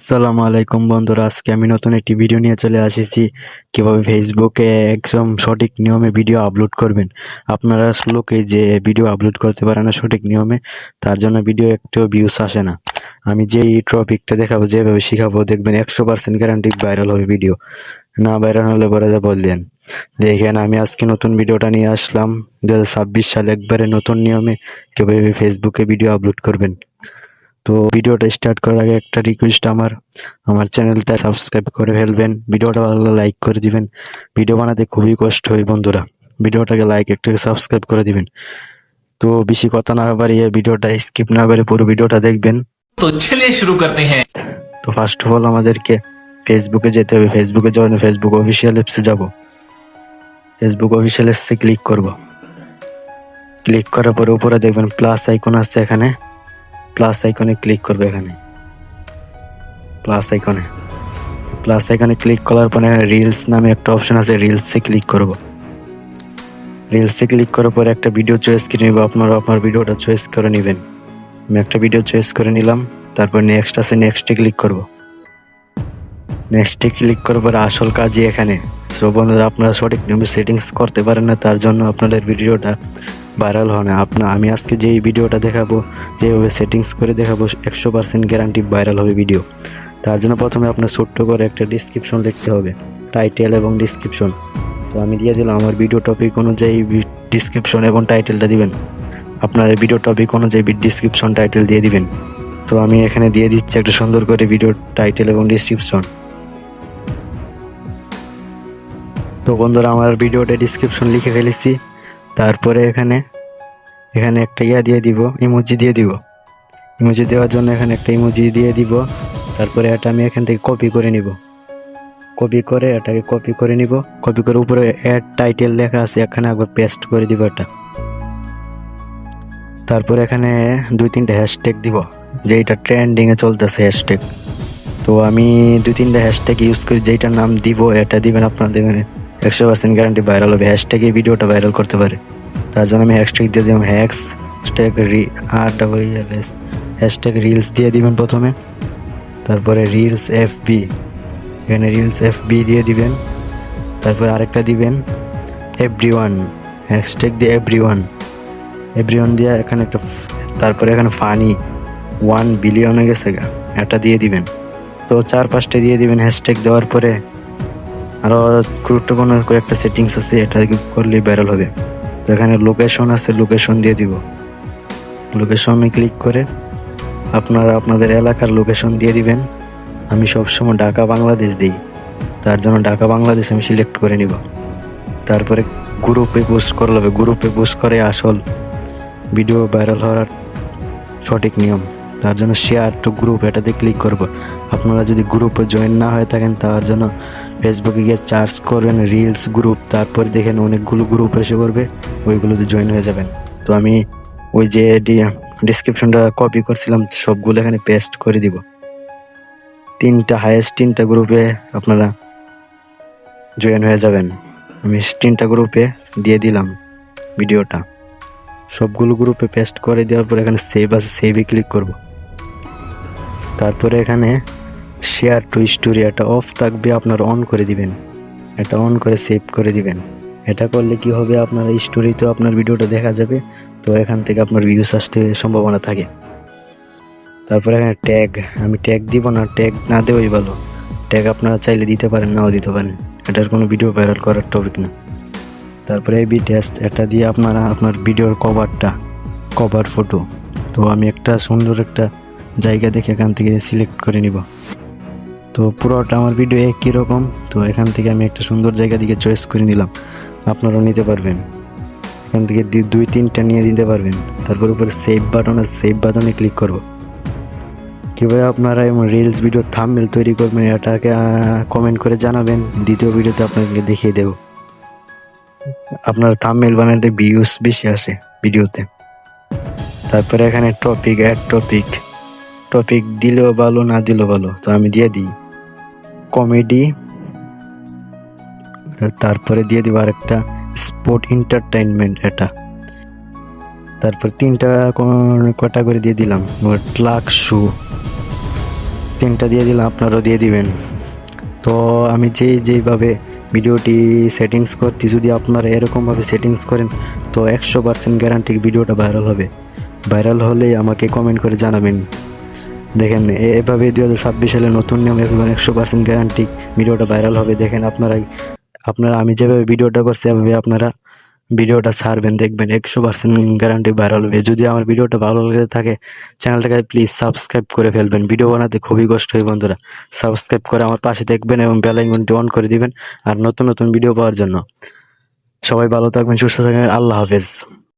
সালাম আলাইকুম বন্ধুরা, আজকে আমি নতুন একটি ভিডিও নিয়ে চলে এসেছি কীভাবে ফেসবুকে একদম সঠিক নিয়মে ভিডিও আপলোড করবেন? আপনারা লোকে যে ভিডিও আপলোড করতে পারে না সঠিক নিয়মে, তার জন্য ভিডিও একটু ভিউস আসে না। আমি যেই টপিকটা দেখাবো, যেভাবে শিখাবো, দেখবেন একশো পার্সেন্ট গ্যারান্টি ভাইরাল হবে ভিডিও না ভাইরাল হলে পরে যা বললেন। দেখেন, আমি আজকে নতুন ভিডিওটা নিয়ে আসলাম। দু হাজার ছাব্বিশ সালে একবারে নতুন নিয়মে কীভাবে ফেসবুকে ভিডিও আপলোড করবেন। তো ভিডিওটা স্টার্ট করার আগে একটা রিকোয়েস্ট আমার। আমার চ্যানেলটা সাবস্ক্রাইব করে ফেলবেন। ভিডিওটা ভালো লাইক করে দিবেন। ভিডিও বানাতে খুবই কষ্ট হয় বন্ধুরা। ভিডিওটাকে লাইক একটু সাবস্ক্রাইব করে দিবেন। তো বেশি কথা না বাড়িয়ে ভিডিওটা স্কিপ না করে পুরো ভিডিওটা দেখবেন। তো চলে শুরু করতে হ্যাঁ। তো ফার্স্ট অফ অল আমাদেরকে ফেসবুকে যেতে হবে। ফেসবুকে যাওয়ার ফেসবুক অফিসিয়াল অ্যাপসে যাব। ফেসবুক অফিসিয়াল অ্যাপসে ক্লিক করব। ক্লিক করার পরে উপরে দেখবেন প্লাস আইকন আছে এখানে। প্লাস আইকনে ক্লিক করবে এখানে। প্লাস আইকনে প্লাস আইকনে ক্লিক করার পরে এখানে রিলস নামে একটা অপশন আছে রিলসে ক্লিক করব। রিলসে ক্লিক করার পরে একটা ভিডিও চয়েস করে নিব, আপনারা আপনার ভিডিওটা চয়েস করে নেবেন। আমি একটা ভিডিও চয়েস করে নিলাম, তারপর নেক্সট আছে নেক্সটে ক্লিক করব। নেক্সটে ক্লিক করার পরে আসল কাজই এখানে। সো বন্ধুরা, আপনারা সঠিক নিয়মে সেটিংস করতে পারেন না, তার জন্য আপনাদের ভিডিওটা ভাইরাল হয় না আপনার আমি আজকে যেই ভিডিওটা দেখাবো, যেভাবে সেটিংস করে দেখাবো, একশো পার্সেন্ট গ্যারান্টি ভাইরাল হবে ভিডিও তার জন্য প্রথমে আপনার ছোট্ট করে একটা ডিসক্রিপশন লিখতে হবে টাইটেল এবং ডিসক্রিপশন তো আমি দিয়ে দিলাম, আমার ভিডিও টপিক অনুযায়ী ডিসক্রিপশন এবং টাইটেলটা দিবেন। আপনার ভিডিও টপিক অনুযায়ী ডিসক্রিপশন টাইটেল দিয়ে দিবেন। তো আমি এখানে দিয়ে দিচ্ছি একটা সুন্দর করে ভিডিও টাইটেল এবং ডিসক্রিপশন তো বন্ধুরা, আমার ভিডিওটা ডিসক্রিপশন লিখে ফেলেছি। তারপরে এখানে এখানে একটা ইয়া দিয়ে দিব ইমোজি দিয়ে দিব। ইমোজি দেওয়ার জন্য এখানে একটা ইমোজি দিয়ে দিব। তারপরে এটা আমি এখান থেকে কপি করে নিব। কপি করে এটাকে কপি করে নিব। কপি করে উপরে অ্যাড টাইটেল লেখা আছে, এখানে একবার পেস্ট করে দিব এটা। তারপর এখানে দুই তিনটা হ্যাশট্যাগ দিব যেইটা ট্রেন্ডিংয়ে চলতেছে হ্যাশট্যাগ তো আমি দুই তিনটা হ্যাশট্যাগ ইউজ করি যেইটার নাম দিব, এটা দিবেন আপনার দেবেন একশো পার্সেন্ট গ্যারান্টি ভাইরাল হবে। হ্যাশট্যাগে ভিডিওটা ভাইরাল করতে পারে। তার জন্য আমি হ্যাশট্যাগ দিয়ে দিলাম hacks hashtag re R double S hashtag reels দিয়ে দিবেন প্রথমে। তারপরে রিলস এফ বি এখানে রিলস এফ বি দিয়ে দিবেন। তারপরে আরেকটা দিবেন এভরি ওয়ান হ্যাশট্যাগ দিয়ে এভরি ওয়ান এভরি ওয়ান দিয়ে এখানে একটা তারপরে এখানে ফানি ওয়ান বিলিয়নে গেছে গা। এটা দিয়ে দিবেন। তো চার পাঁচটা দিয়ে দিবেন হ্যাশট্যাগ দেওয়ার পরে আরও গুরুত্বপূর্ণ কয়েকটা সেটিংস আছে, এটা করলেই ভাইরাল হবে। তো এখানে লোকেশন আছে লোকেশন দিয়ে দিব। লোকেশনে ক্লিক করে আপনারা আপনাদের এলাকার লোকেশন দিয়ে দিবেন। আমি সবসময় ঢাকা, বাংলাদেশ দিই। তার জন্য ঢাকা, বাংলাদেশ আমি সিলেক্ট করে নিব। তারপরে গ্রুপে পোস্ট করলে হবে গ্রুপে পোস্ট করে আসল ভিডিও ভাইরাল হওয়ার সঠিক নিয়ম। তার জন্য শেয়ার টু গ্রুপ এটাতে ক্লিক করব। আপনারা যদি গ্রুপে জয়েন না হয়ে থাকেন, তার জন্য ফেসবুকে গিয়ে চার্জ করবেন রিলস গ্রুপ তারপরে দেখেন অনেকগুলো গ্রুপ এসে পড়বে, ওইগুলোতে জয়েন হয়ে যাবেন। তো আমি ওই যে ডিসক্রিপশনটা কপি করছিলাম, সবগুলো এখানে পেস্ট করে দিব। তিনটা হায়েস্ট তিনটা গ্রুপে আপনারা জয়েন হয়ে যাবেন। আমি তিনটা গ্রুপে দিয়ে দিলাম ভিডিওটা। সবগুলো গ্রুপে পেস্ট করে দেওয়ার পর এখানে সেভ আছে সেভে ক্লিক করব। তারপরে এখানে শেয়ার টু স্টোরি এটা অফ থাকবে, আপনার অন করে দিবেন। এটা অন করে সেভ করে দিবেন। এটা করলে কি হবে, আপনার স্টোরিতেও আপনার ভিডিওটা দেখা যাবে, তো এখান থেকে আপনার ভিউস আসতে সম্ভাবনা থাকে। তারপরে এখানে ট্যাগ আমি ট্যাগ দিব না ট্যাগ না দেওয়াই ভালো। ট্যাগ আপনারা চাইলে দিতে পারেন, নাও দিতে পারেন। এটার কোনো ভিডিও ভাইরাল করার টপিক না। তারপরে এই টেস্ট এটা দিয়ে আপনারা, আপনার ভিডিওর কভারটা কভার ফটো তো আমি একটা সুন্দর একটা জায়গা দেখে এখান থেকে সিলেক্ট করে নিব। তো পুরোটা আমার ভিডিও একই রকম। তো এখান থেকে আমি একটা সুন্দর জায়গা দিকে চয়েস করে নিলাম। আপনারাও নিতে পারবেন। এখান থেকে দুই, তিনটা নিয়ে দিতে পারবেন। তারপর উপরে সেভ বাটন আর সেভ বাটনে ক্লিক করব। কীভাবে আপনারা এমন রিলস ভিডিও থাম্বনেল তৈরি করবেন এটাকে কমেন্ট করে জানাবেন। দ্বিতীয় ভিডিওতে আপনাকে দেখিয়ে দেবো। আপনার থাম্বনেল বানাতে ভিউজ বেশি আসে ভিডিওতে তারপরে এখানে টপিক অ্যাড টপিক টপিক দিলেও ভালো, না দিলেও ভালো। তো আমি দিয়ে দিই। কমেডি তারপরে দিয়ে দিব আর একটা স্পোর্ট এন্টারটেইনমেন্ট এটা। তারপর তিনটা কটা করে দিয়ে দিলাম। ট্লাক শু তিনটা দিয়ে দিলাম, আপনারাও দিয়ে দিবেন। তো আমি যেই যেইভাবে ভিডিওটি সেটিংস করতে যদি আপনারা এরকমভাবে সেটিংস করেন, তো একশো পার্সেন্ট গ্যারান্টি ভিডিওটা ভাইরাল হবে। ভাইরাল হলেই আমাকে কমেন্ট করে জানাবেন। দেখেন এভাবে দুই হাজার ছাব্বিশ সালে নতুন নিয়ম এখন একশো পার্সেন্ট গ্যারান্টি ভিডিওটা ভাইরাল হবে। দেখেন আপনারা আপনারা, আমি যেভাবে ভিডিওটা করছি, এভাবে আপনারা ভিডিওটা ছাড়বেন, দেখবেন, একশো পার্সেন্ট গ্যারান্টি ভাইরাল হবে। যদি আমার ভিডিওটা ভালো লেগে থাকে, চ্যানেলটাকে প্লিজ সাবস্ক্রাইব করে ফেলবেন। ভিডিও বানাতে খুবই কষ্ট হয় বন্ধুরা। সাবস্ক্রাইব করে আমার পাশে দেখবেন এবং বেল অন করে দিবেন। আর নতুন নতুন ভিডিও পাওয়ার জন্য। সবাই ভালো থাকবেন, সুস্থ থাকবেন। আল্লাহ হাফেজ।